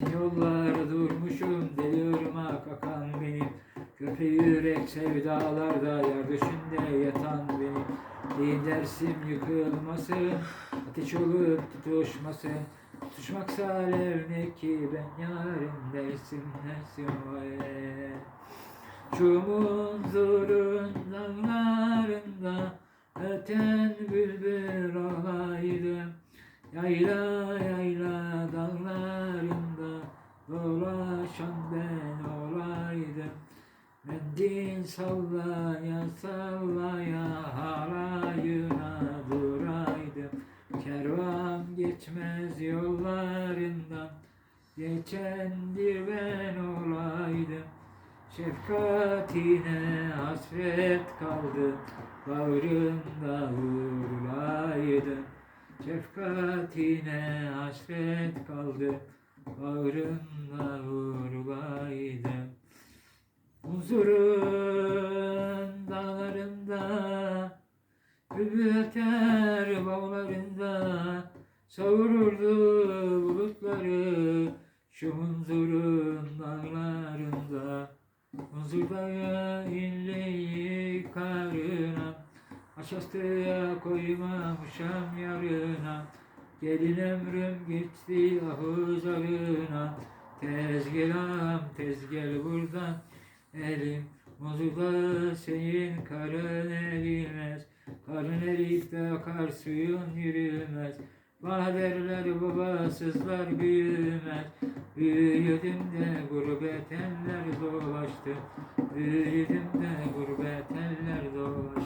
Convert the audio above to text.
Yollar durmuşum deli ırmak akan benim. Köpe yürek sevdalarda yer döşünde yatan benim. Değil dersim yıkılmasın Ateş olup tutuşmasın. Tutuşmaksa alev ne ki ben yarın dersim dersim vay. Şu muzurun dağlarında Öten bülbül olaydım Yayla Mendil sallaya sallaya halayına duraydım Kervan geçmez yollarından Geçen bir ben olaydım Şefkatine hasret kaldı Bağrımda uğurlaydım Şefkatine hasret kaldı Bağrımda uğurlaydım Huzurun dağlarında Bülbül öter bağlarında Savururdu bulutları Şu huzurun dağlarında. Huzurda inleyi karına Aşastıya koymamışam yarına. Gelin ömrüm gitti ahuz arına Tez gel ağam tez gel buradan Elim muzurda senin karın erimez Karın eriyip de akar suyun yürümez. Bana derler babasızlar büyümez. Büyüdüm de gurbet eller dolaştı. Büyüdüm de gurbet eller dolaştı